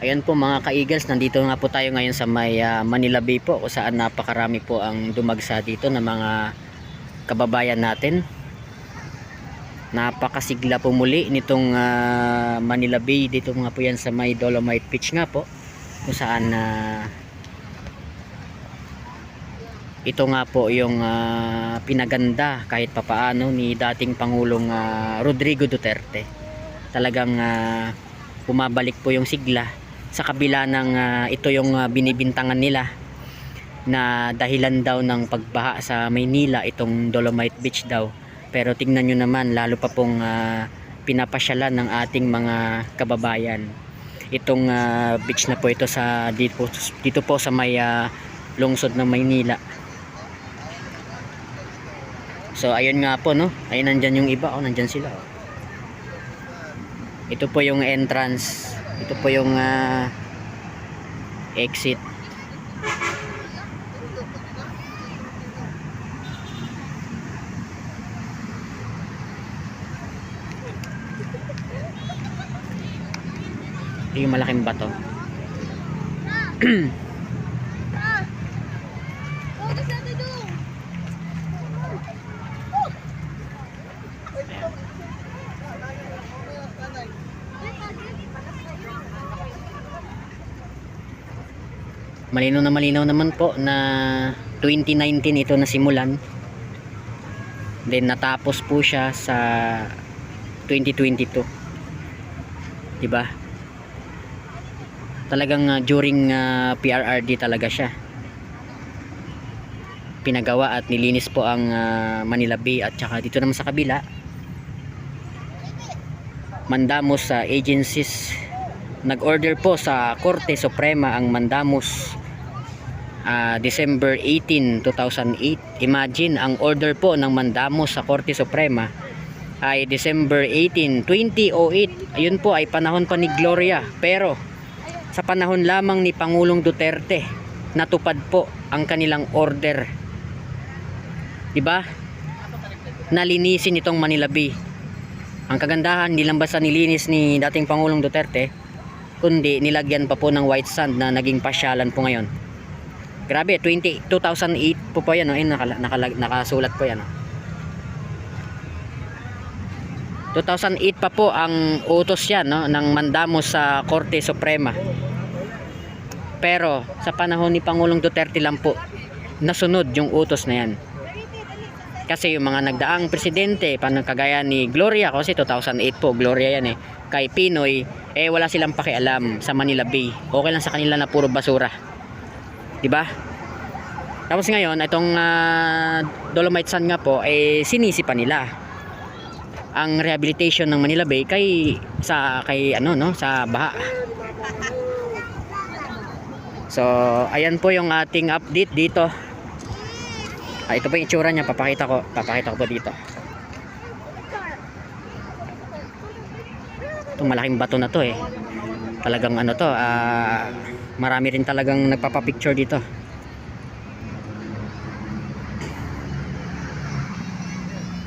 Ayan po mga ka-eagles, nandito nga po tayo ngayon sa may ah, Manila Bay po kung saan napakarami po ang dumagsa dito ng mga kababayan natin. Napakasigla po muli nitong ah, Manila Bay dito nga po yan sa may Dolomite Beach nga po kung saan ah, ito nga po yung ah, pinaganda kahit papaano ni dating Pangulong ah, Rodrigo Duterte. Talagang ah, bumabalik po yung sigla sa kabila ng ah, ito yung ah, binibintangan nila na dahilan daw ng pagbaha sa Maynila itong Dolomite Beach daw. Pero tingnan nyo naman lalo pa pong ah, pinapasyalan ng ating mga kababayan. Itong ah, beach na po ito sa dito, dito po sa may ah, lungsod ng Maynila. So ayun nga po no? Ayun nandyan yung iba oh nandyan sila oh. ito po yung entrance ito po yung ah, exit ito yung malaking bato Ayan. Malinaw na malinaw naman po na 2019 ito nasimulan then natapos po siya sa 2022 di ba talagang ah, during ah, PRRD talaga siya. Pinagawa at nilinis po ang ah, Manila Bay at saka dito naman sa kabila. Mandamos sa agencies. Nag-order po sa Korte Suprema ang mandamos ah, December 18, 2008 imagine ang order po ng mandamos sa Korte Suprema ay December 18, 2008 ayun po ay panahon pa ni Gloria. Pero sa panahon lamang ni Pangulong Duterte natupad po ang kanilang order. Di ba nalinisin itong Manila Bay. Ang kagandahan hindi lang basta nilinis ni dating Pangulong Duterte kundi nilagyan pa po ng white sand na naging pasyalan po ngayon grabe 20, 2008 po po yan no? Ayun, nakala, nakasulat po yan no? 2008 pa po ang utos yan no, ng mandamos sa Korte Suprema. Pero sa panahon ni Pangulong Duterte lang po nasunod yung utos na yan. Kasi yung mga nagdaang presidente panang kagaya ni Gloria kasi 2008 po Gloria yan eh. Kay Pinoy eh wala silang pakialam sa Manila Bay. Okay lang sa kanila na puro basura di ba tapos ngayon itong ah, Dolomite Sun nga po eh sinisi pa nila ang rehabilitation ng Manila Bay kay sa kay ano no sa baha so ayan po yung ating update dito Ah, ito po yung itsura niya, papakita ko, papakita ko po dito. Itong malaking bato na to eh. Talagang ano to, ah, marami rin talagang nagpapapicture dito.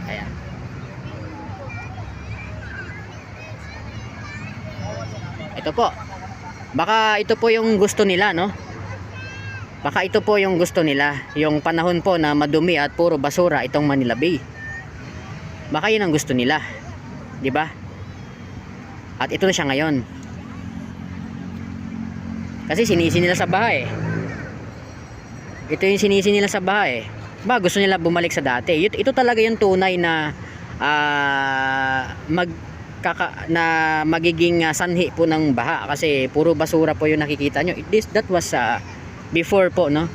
Ayan. Ito po. Baka ito po yung gusto nila, no? Baka ito po yung gusto nila, yung panahon po na madumi at puro basura itong Manila Bay. Baka yun ang gusto nila. 'Di ba? At ito na siya ngayon. Kasi sinisi nila sa bahay. Ito yung sinisi nila sa bahay. Ba, gusto nila bumalik sa dati. Ito, ito talaga yung tunay na ah, mag kaka, na magiging ah, sanhi po ng baha kasi puro basura po yung nakikita nyo. This, that was ah, before po no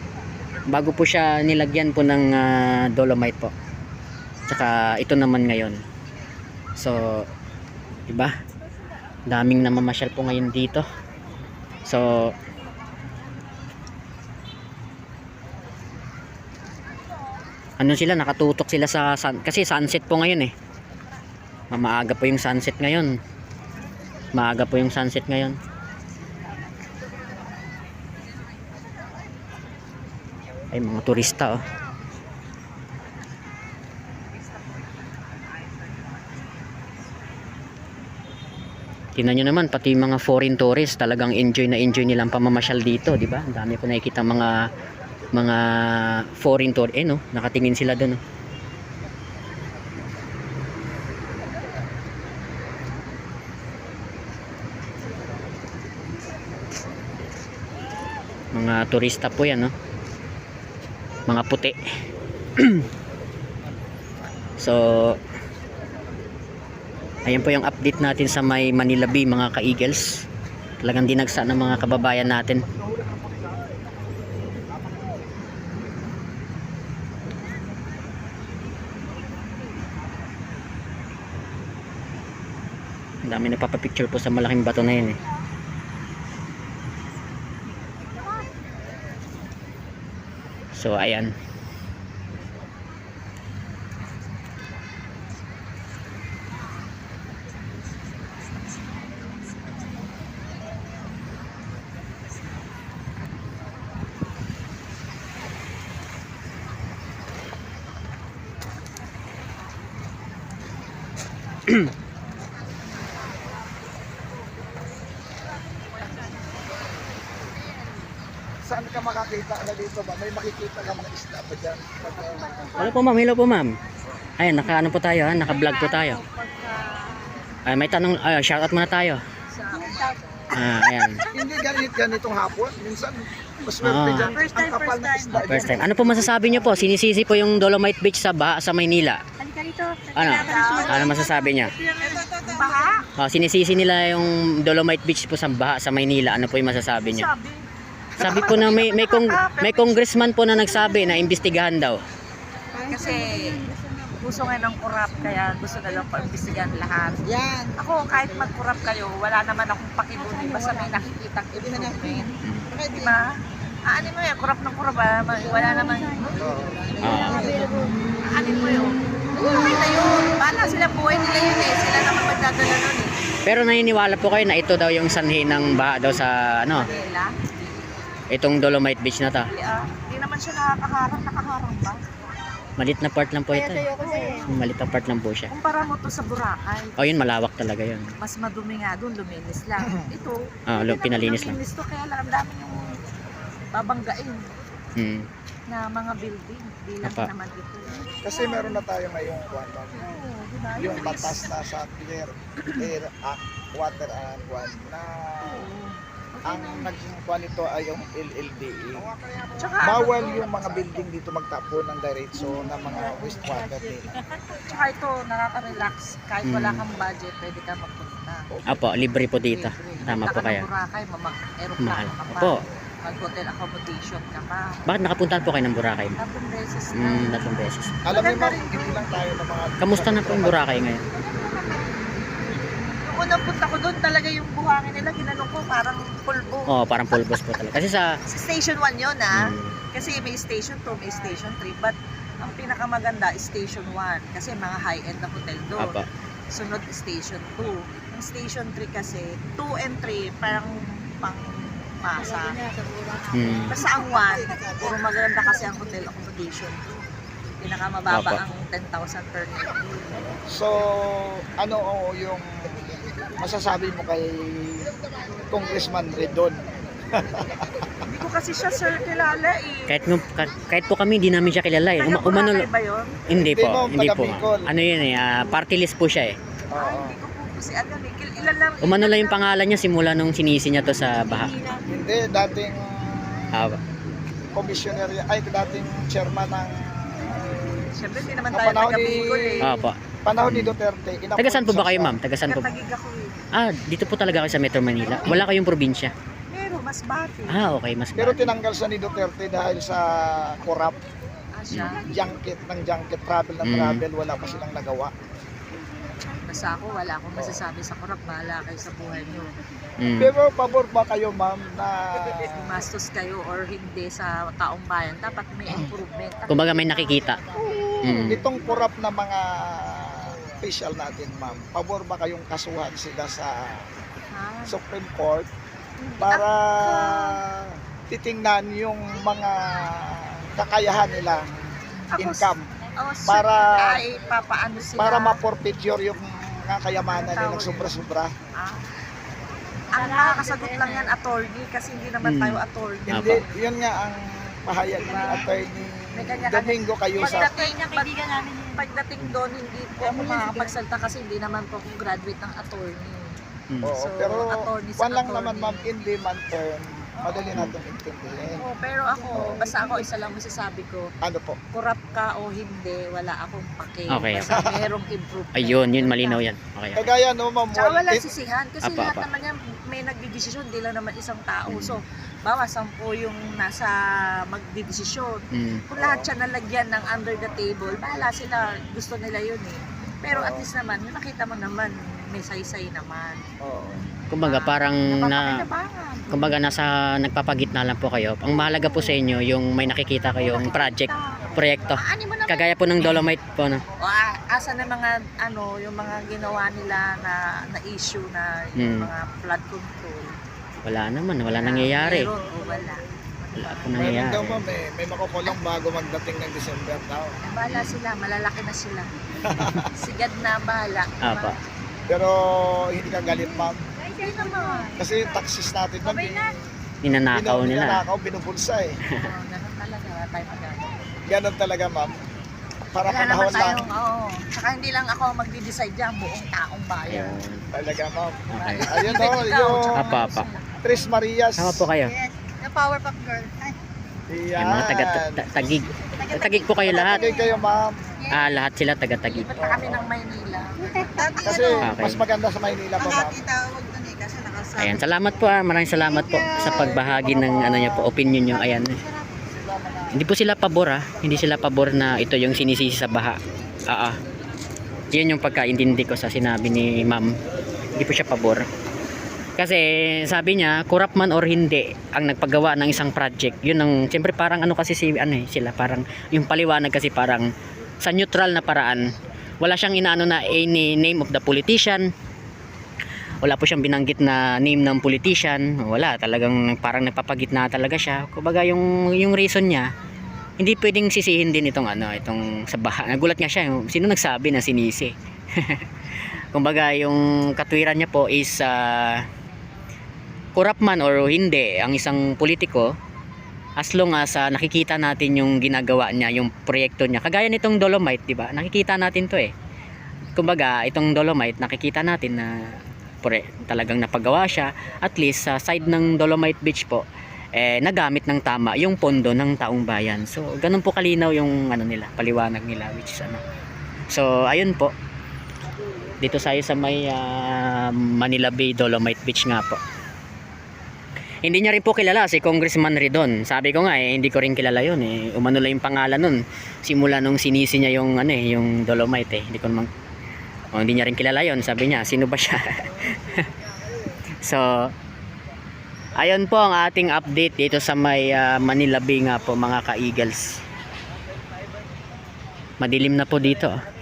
bago po siya nilagyan po ng ah, dolomite po tsaka ito naman ngayon so diba daming namamasyal po ngayon dito so ano sila nakatutok sila sa sun, kasi sunset po ngayon eh. Maaga po yung sunset ngayon. Maaga po yung sunset ngayon. Ay mga turista oh Tingnan nyo naman, pati mga foreign tourists, talagang enjoy na enjoy nilang pamamasyal dito, di ba? Ang dami ko nakikita mga mga foreign tour eh no, nakatingin sila doon. No? Mga turista po yan, no? Mga puti. so, ayan po yung update natin sa may Manila Bay, mga ka-Eagles. Talagang dinagsa ng mga kababayan natin. Ang dami nagpapapicture po sa malaking bato na yun eh. So ayan. Saan ka makakita na dito ba? May makikita ka mga isda pa dyan. Pag, uh, Hello po ma'am, hello po ma'am. Ayan, naka ano po tayo ha, naka vlog po tayo. Ay, may tanong, ay, shoutout muna tayo. Ah, ayan. hindi ganit ganitong hapon. Minsan, maswerte Ah. dyan. First time, ang kapal first na time. isda First time. Ano po masasabi niyo po? Sinisisi po yung Dolomite Beach sa Baha sa Maynila. Dito. Ano? Ano masasabi niya? Baha? Oh, sinisisi nila yung Dolomite Beach po sa Baha sa Maynila. Ano po yung masasabi niyo? Sabi. Sabi po na may may kong may congressman po na nagsabi na imbestigahan daw. Kasi gusto nga ng kurap, kaya gusto na lang paimbestigahan lahat. Yan. Ako, kahit mag-kurap kayo, wala naman akong pakibuni. Basta may nakikita improvement. Di ba? Ano mo yan, kurap ng kurap, ah. Wala naman. Ah, Ano mo yun? Okay na yun. Bahala sila buhay nila yun eh. Sila naman magdadala nun eh. pero naniniwala po kayo na ito daw yung sanhi ng baha daw sa ano, Nila. itong Dolomite Beach na to. Hindi ah. Hindi naman siya nakakaharang. Nakaharang ba? Malit na part lang po ito. eh. Malit na part lang po siya. Kumpara mo to sa Boracay. Oh, yun malawak talaga yun. mas madumi nga doon, luminis lang. Ito, Ah, hindi lo- pinalinis lang. luminis to, kaya lang ang dami yung babanggain Hmm. Na mga building. Di lang Apa. naman ito. Kasi meron na tayo ngayong kwan. Oo, di ba? yung batas na sa Clear Air Act, Water and Kwan na ang naging kwan nito ay yung LLDE. Tsaka, E. Bawal yung mga building dito magtapo ng diretso ng mga wastewater nila. tsaka ito, nakaka-relax. Kahit wala Mm. kang budget, pwede ka magpunta. Apo, libre po dito. Libre. Tama Punta po ka kaya. ng Boracay, mamag-aeroplano Mahal. ka pa. Opo. Mag-hotel accommodation ka pa. Bakit nakapuntahan po kayo ng Boracay? Tatlong beses na. Hmm, tatlong beses. Alam mo ma'am, hindi lang tayo ng mga... Kamusta na po yung Boracay ngayon? Yung unang punta ko doon, talaga yung buhangin nila, ginanong ko, parang pulbo. Oh, parang pulbos po talaga. Kasi sa Sa station 1 yun ah. hmm, Kasi may station 2, may station 3. But ang pinakamaganda is station 1. Kasi mga high-end na hotel doon. Apo. Sunod station 2. Ang station 3 kasi, 2 and 3 parang pang masa. Hmm. Basta ang 1, puro maganda kasi ang hotel accommodation. Pinakamababa Apo. ang 10,000 per night. So, ano o yung masasabi mo kay Congressman Redon? Hindi ko kasi siya sir kilala eh. Kahit, nung- ka- kahit po kami, hindi namin siya kilala eh. Taga Uma, umano, Boracay ba yun? hindi Hindi po, mo, hindi taga po. Bicol. Ano yun eh, ah, party list po siya eh. Ah, Oo. hindi ko po kasi alam eh. Kil- Ilan lang. Umano lang yung pangalan niya simula nung sinisi niya to sa baha. Hindi, dating Ah, commissioner, y- ay dating chairman ng Siyempre, hindi naman tayo panahon taga ni- eh. Opo. panahon ni Duterte. inappoint Taga saan po ba kayo ma'am? Taga saan po? Katagig ako eh. Ah, dito po talaga kayo sa Metro Manila. Wala kayong probinsya. Pero mas bati. Ah, okay, mas Pero tinanggal siya ni Duterte dahil sa corrupt Ah, siya. junket ng junket travel ng Mm. travel wala pa silang nagawa. Basta ako, wala akong masasabi sa kurap. Bahala kayo sa buhay nyo. Mm. Pero pabor ba kayo ma'am na Gumastos kayo or hindi sa taong bayan, dapat may improvement. Kumbaga may nakikita. Mm. itong corrupt na mga official natin ma'am, pabor ba kayong kasuhan sila sa Ha? Supreme Court para titingnan yung mga kakayahan nila Ako, income Oh, sir, Para- ay, papaano sila? para ma-forfeiture yung mga kayamanan nilang Tawag. sobra-sobra. Ah, ang makakasagot lang yan attorney kasi hindi naman Hmm. tayo attorney. Hindi, yun nga ang pahayag ni Attorney May kanya- Domingo kayo sa Pagdating, pag, pagdating doon, hindi po ako makakapagsalta kasi hindi naman po ako graduate ng attorney. Oo, So, pero attorney sa one lang attorney. naman ma'am, in layman term, madali natin intindihin. Oo, pero ako, basta ako isa lang masasabi ko, Ano po? kurap ka o hindi, wala akong pake. Okay, Basta merong improvement. Ayun, yun malinaw yan. Okay. okay. Kagaya no ma'am, Tsaka wal- in- sisihan kasi Apa, lahat apa. naman yan may nagdidesisyon, hindi lang naman isang tao. Mm. So, bawa sampu yung nasa magdidesisyon. Mm. Kung lahat siya nalagyan ng under the table, bahala sila, gusto nila yun eh. Pero at least naman, yung nakita mo naman, may saysay naman. Oo. Kumbaga parang na kumbaga nasa nagpapagitna lang po kayo. Ang mahalaga po sa inyo yung may nakikita kayong project, proyekto. Naman. Kagaya po ng Dolomite po no. O, a- asa na mga ano, yung mga ginawa nila na na issue na yung Hmm. mga flood control. Wala naman, wala nangyayari. Meron o wala. Wala po Meron nangyayari. daw ma'am eh, may makukulong bago magdating ng December daw. Eh, Bahala sila, malalaki na sila. Sigad na bahala. Apa. Pero hindi ka galit ma'am. Naman. Kasi yung taxes natin ma'am, Sabay na. Ninanakaw nila. Ninanakaw, binubulsa eh. Oo, ganun talaga. Wala tayong magagawa. Ganon talaga ma'am. Para Wala naman panahon lang. tayong, oo. Saka hindi lang ako magdi-decide dyan, buong taong bayan. Ayun. Talaga ma'am. Okay. Ayun o, ikaw, yung Apa, apa. Tres Marias. Tama po kayo. Yes, the power pop girl. Ay, Yan. Yung mga taga ta- tagig. Tagig po kayo lahat. Tagay kayo ma'am. Ah, lahat sila taga tagig. lipat na kami ng Maynila. Kasi Okay. mas maganda sa Maynila po ma'am. tawag Ayan, salamat po ah. Maraming salamat po sa pagbahagi ng ano niyo po, opinion niyo. Ayan. Hindi po sila pabor ah. Hindi sila pabor na ito yung sinisisi sa baha. Ah, ah. Yan yung pagkaintindi ko sa sinabi ni ma'am. Hindi po siya pabor. Kasi sabi niya, kurap man or hindi ang nagpagawa ng isang project. Yun ang, siyempre parang ano kasi si, ano eh, sila parang, yung paliwanag kasi parang sa neutral na paraan. Wala siyang inaano na any name of the politician. Wala po siyang binanggit na name ng politician. Wala, talagang parang nagpapagitna talaga siya. Kumbaga yung, yung reason niya, hindi pwedeng sisihin din itong ano, itong sa baha. Nagulat nga siya, sino nagsabi na sinisi? Kumbaga yung katwiran niya po is ah, corrupt man or hindi ang isang politiko as long as ah, nakikita natin yung ginagawa niya, yung proyekto niya. Kagaya nitong Dolomite, 'di ba? Nakikita natin 'to eh. Kumbaga, itong Dolomite nakikita natin na pre, talagang napagawa siya at least sa side ng Dolomite Beach po eh nagamit ng tama yung pondo ng taong bayan. So, ganun po kalinaw yung ano nila, paliwanag nila which is ano. So, ayun po. Dito tayo sa may ah, Manila Bay Dolomite Beach nga po. Hindi niya rin po kilala si Congressman Ridon. Sabi ko nga eh, hindi ko rin kilala yun eh. Umano lang yung pangalan nun. Simula nung sinisi niya yung ano eh, yung Dolomite eh. Hindi ko naman oh, hindi niya rin kilala yon Sabi niya, sino ba siya? so, ayun po ang ating update dito sa may ah, Manila Bay nga po mga ka-Eagles. Madilim na po dito. oh.